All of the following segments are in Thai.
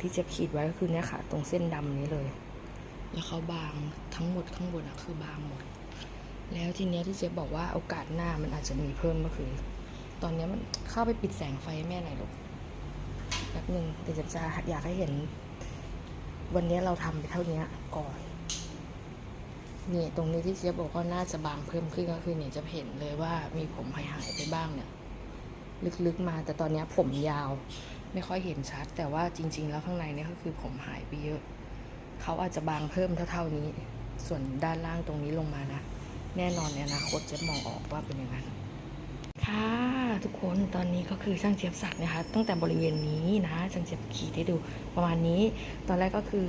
ที่เจ๊ขีดไว้ก็คือเนี่ยค่ะ ตรงเส้นดำนี้เลย แล้วเขาบางทั้งหมดข้างบนอะคือบางหมด แล้วทีเนี้ยที่เจ๊บอกว่าโอกาสหน้ามันอาจจะมีเพิ่มก็คือ ตอนเนี้ยมันเข้าไปปิดแสงไฟแม่หน่อยลูกแป๊บหนึ่งเดี๋ยวจะจะอยากให้เห็น วันเนี้ยเราทำไปเท่านี้ก่อนนี่ตรงนี้ที่เจ๊บอกว่าน่าจะบางเพิ่มขึ้นก็คือเนี่ยจะเห็นเลยว่ามีผมหายหายไปบ้างเนี่ย ลึกๆมาแต่ตอนเนี้ยผมยาว ไม่ค่อยเห็นชัด แต่ว่าจริง ๆ แล้วข้างในเนี่ยก็คือผมหายไปเยอะ เขาอาจจะบางเพิ่มเท่าๆนี้ ส่วนด้านล่างตรงนี้ลงมานะ แน่นอนในอนาคตจะมองออกว่าเป็นอย่างนั้น ค่ะ ทุกคนตอนนี้ก็คือช่างเจี๊ยบสักนะคะ ตั้งแต่บริเวณนี้นะช่างเจี๊ยบขีดให้ดู ประมาณนี้ ตอนแรกก็คือ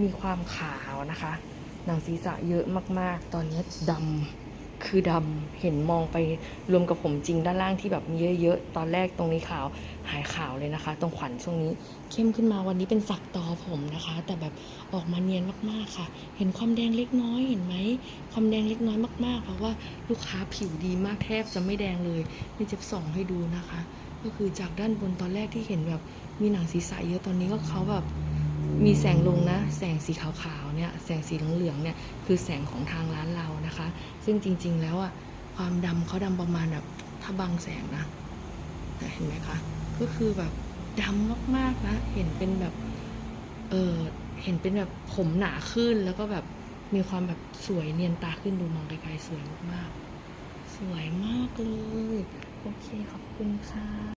มีความขาวนะคะ หนังศีรษะเยอะมากๆ ตอนนี้ดำ คือดำเห็นมองไปรวมกับผมจริงด้านล่างที่แบบมีเยอะๆ ตอนแรกตรงนี้ขาวหายขาวเลยนะคะ ตรงขวัญช่วงนี้ เข้มขึ้นมาวันนี้เป็นสักต่อผมนะคะ แต่แบบออกมาเนียนมากๆค่ะ เห็นความแดงเล็กน้อยเห็นไหมความแดงเล็กน้อยมากๆ เพราะว่าลูกค้าผิวดีมากแทบจะไม่แดงเลยนี่จะส่องให้ดูนะคะ ก็คือจากด้านบนตอนแรกที่เห็นแบบมีหนังศีรษะเยอะตอนนี้ก็เขาแบบ มีแสงลงนะ แสงสีขาวๆเนี่ยแสงสีเหลืองๆเนี่ยคือแสงของทางร้านเรานะคะ ซึ่งจริงๆแล้วอะความดำเขาดำประมาณแบบถ้าบังแสงนะแต่เห็นไหมคะก็คือแบบดำมากๆนะ เห็นเป็นแบบเออเห็นเป็นแบบผมหนาขึ้นแล้วก็แบบมีความแบบสวยเนียนตาขึ้นดูมองไกลๆสวยมากๆ สวยมากเลย โอเคขอบคุณค่ะ